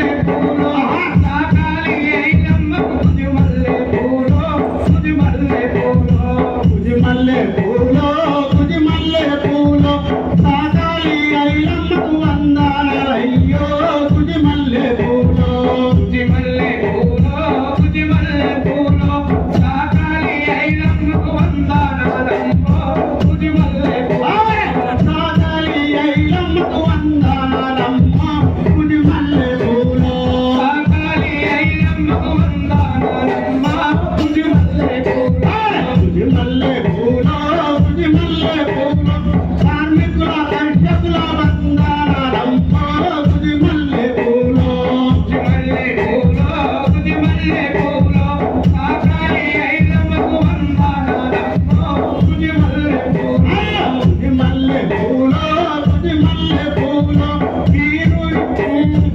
Thank you. Thank you.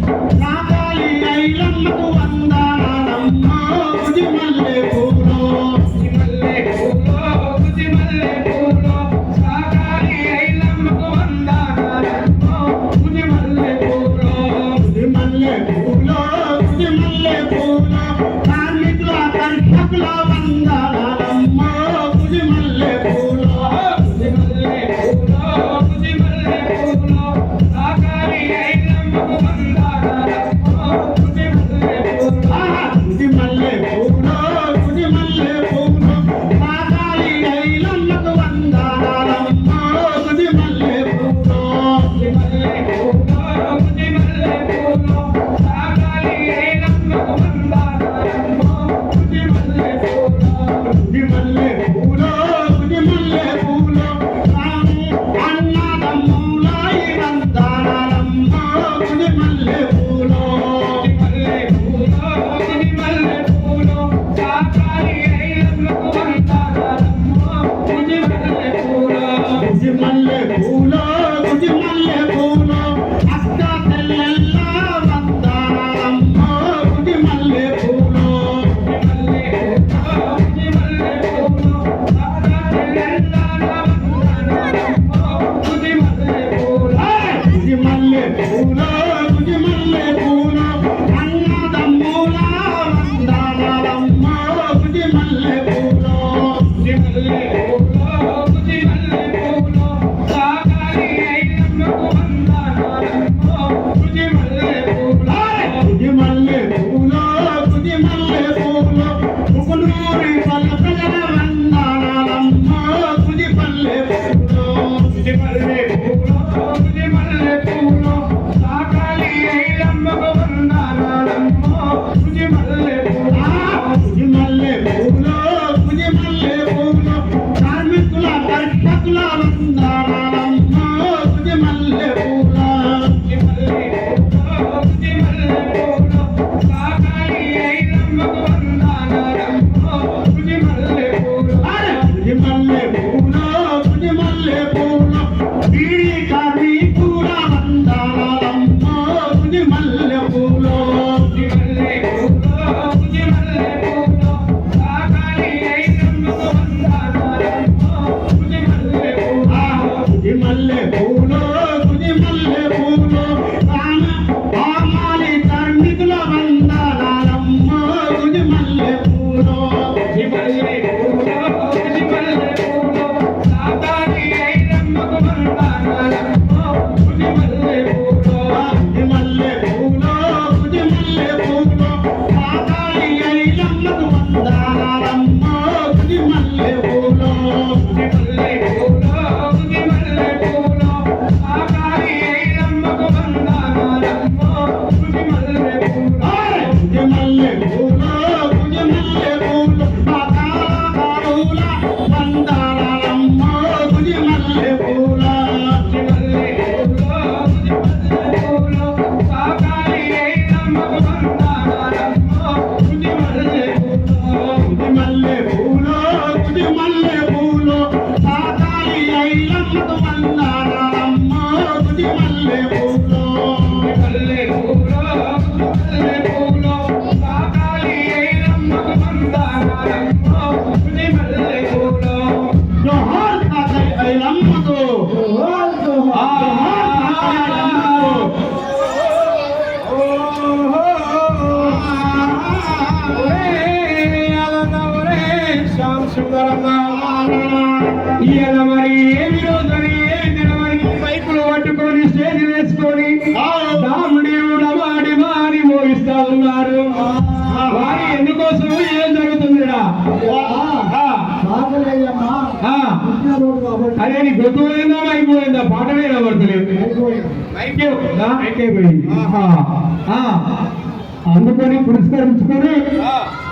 అందుకని పురస్కరించుకొని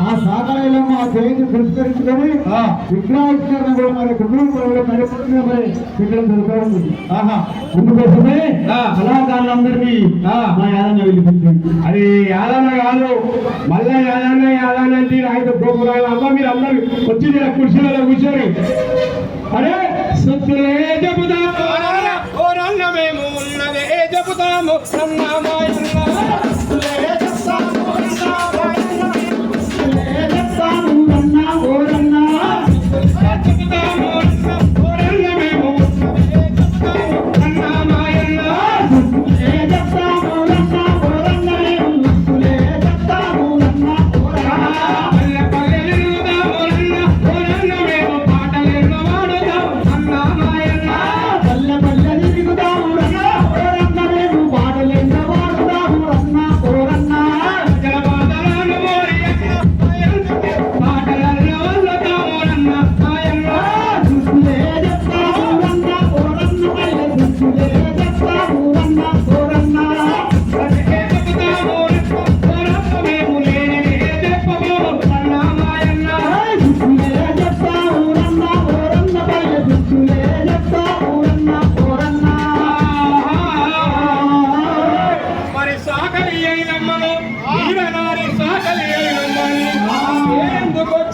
ఆ సాగలేదమ్మ ఆ జయంతి పురస్కరించుకొని ఆ. విగ్రహావిష్కరణ కూడా మరి కుటుంబంలో నడుపుతున్న మరి పిల్లలు దొరకడం ఆహా. అందుకోసమే. కళాకారులందరినీ. మా యాదన్న అది యాదన్న కాదు. మళ్ళా యాదన్న యాదన్న అంటే ఆయన గోపురాలు. అమ్మ మీరు అందరు వచ్చి ఇలా కుర్చీలలో కూర్చొని అరే సొత్తులే చెబుతా చెబుతాము అన్నామాయన్న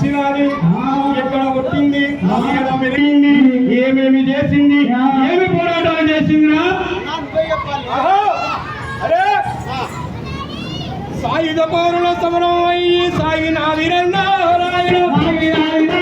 వచ్చినది. ఎక్కడ పుట్టింది? ఎక్కడ పెరిగింది? ఏమేమి చేసింది? ఏమి పోరాటాలు చేసిందిరా? సాయుధ పౌరుల సమరం అయ్యి సాగినాది రెండో రాయుడు సాయుధ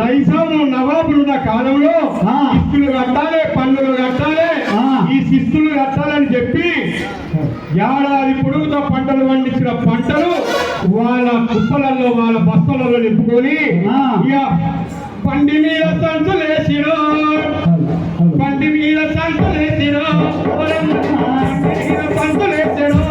నైజాము నవాబులున్న కాలంలో ఆ. శిస్తులు కట్టాలి పన్నులు కట్టాలి. ఈ శిస్తులు కట్టాలని చెప్పి ఏడాది పొడుగుతో పంటలు పండించిన పంటలు వాళ్ళ కుప్పలలో వాళ్ళ బస్తలలో నింపుకొని పండి మీద సంచులేసిరో పండి మీద సంచులేసిరో పండి మీద సంచులేసిరో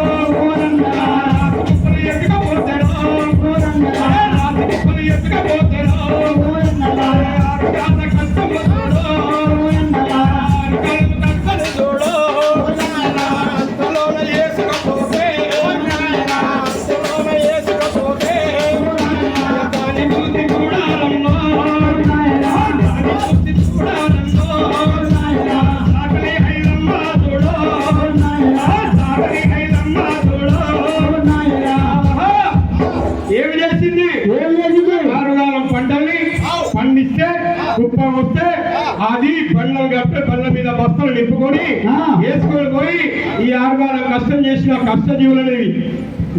జ్వరం వస్తే అది బండ్ల కప్పే బండ్ల మీద బస్తలు నింపుకొని. వేసుకొని పోయి ఈ ఆరుగాలం కష్టం చేసిన కష్టజీవులనేవి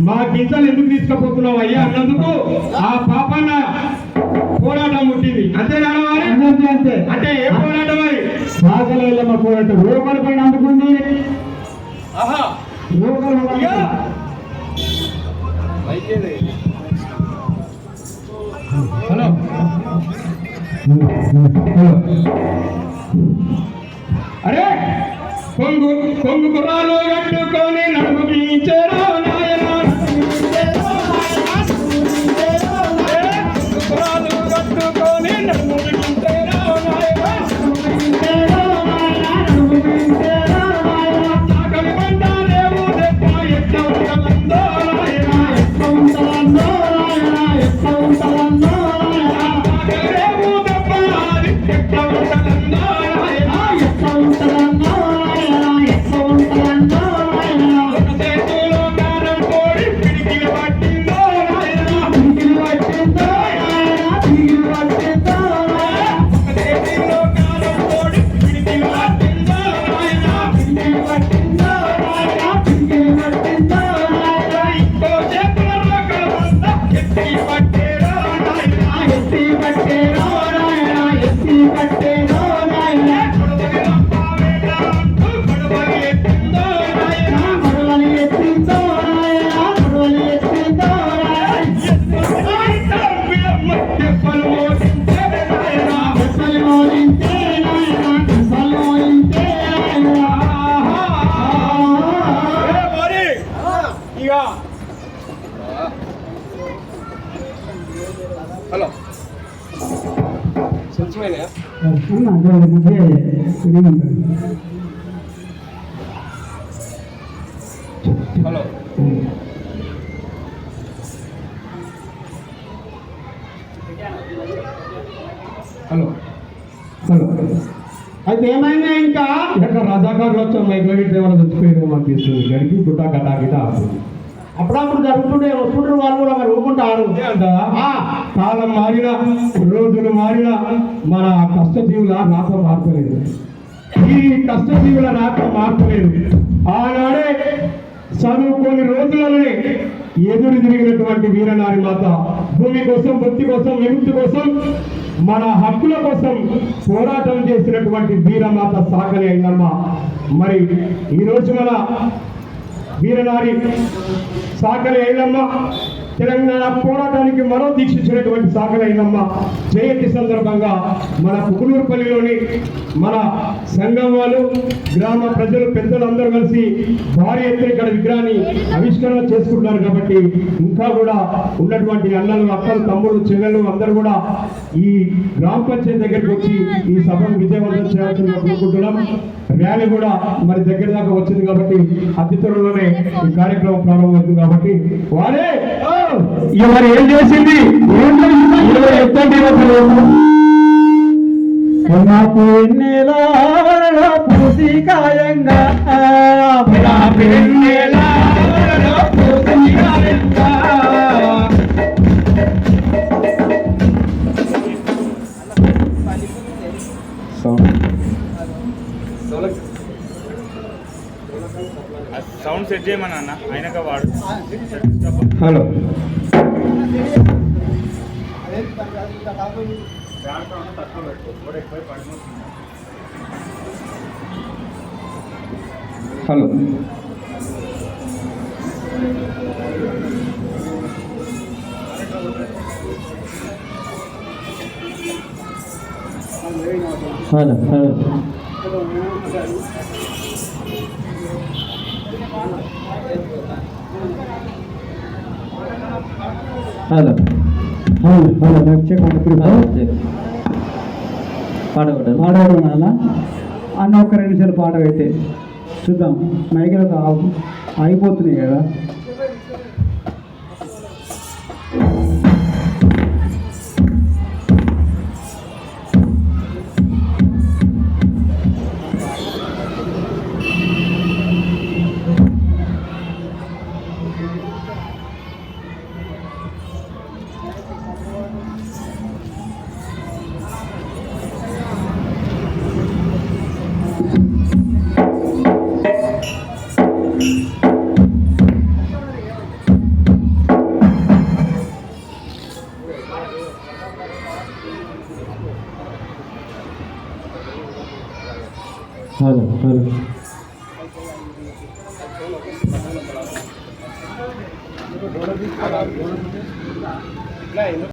మా గింజలు ఎందుకు తీసుకుపోతున్నావు అయ్యా అన్నందుకు? ఆ పాపన్న పోరాటం పుట్టింది. అంతేనా అంతే అంతే అంటే ఏ పోరాటం మరి? సాగల ఎల్లమ్మ పోరాటం రూపాయల పైన అందుకుంది రూపాయల అరే కొంగు కొంగు గుర్రాలు కట్టుకొని నడుము బీయించారు ಕಟ್ಟೆ ರಾಮ ರಾಯಣ ಎತ್ತಿ ಕಟ್ಟೆ హలో. హలో. హలో. అయితే ఏమైనా ఇంకా? ఇక రజాకారులు వచ్చాం మైక్ లైట్ ఏమైనా చచ్చిపోయారేమో అనిపిస్తుంది గడికి గుట్ట గటా గిట ఆడుతుంది అప్పుడప్పుడు జరుగుతుంటే వస్తుంటారు వాళ్ళు కూడా మరి అంతే అంటావా? కాలం మారినా రోజులు మారినా మన కష్టజీవుల రాక మార్పలేదు. ఈ కష్టజీవుల రాక మార్పలేదు. ఆనాడే చదువుకొని రోజులలోనే ఎదురు తిరిగినటువంటి వీరనారి మాత భూమి కోసం భక్తి కోసం విముక్తి కోసం మన హక్కుల కోసం పోరాటం చేసినటువంటి వీరమాత సాకలి అయిందమ్మ మరి ఈరోజు మన వీరనారి సాకలి అయినమ్మ తెలంగాణ పోరాటానికి మరో దీక్ష ఇచ్చినటువంటి అయినమ్మ జయంతి సందర్భంగా మన కుకునూరుపల్లిలోని మన సంఘం వాళ్ళు గ్రామ ప్రజలు పెద్దలు అందరూ కలిసి భారీ ఎత్తున ఇక్కడ విగ్రహాన్ని ఆవిష్కరణ చేసుకుంటున్నారు కాబట్టి ఇంకా కూడా ఉన్నటువంటి అన్నలు అక్కలు తమ్ముళ్ళు చెల్లెలు అందరూ కూడా ఈ గ్రామ పంచాయతీ దగ్గరికి వచ్చి ఈ సభను విజయవంతం చేయాల్సిందిగా కోరుకుంటున్నాం. ర్యాలీ కూడా మరి దగ్గర దాకా వచ్చింది కాబట్టి అతి త్వరలోనే ఈ కార్యక్రమం ప్రారంభమవుతుంది కాబట్టి వారే! ఎవరు ఏం చేసింది? నాకు ఎన్నెలా పూసి కాయంగా పెన్నెలా సౌండ్ సెట్ చేయమని అన్న. ఆయనక వాడు. Hello. Hello. Hello. Hello. Hello hello hello check పాట పాడవడం అన్న ఒక రెండు నిమిషాలు పాట పెట్టి. చూద్దాం. మైకిలో అయిపోతున్నాయి కదా.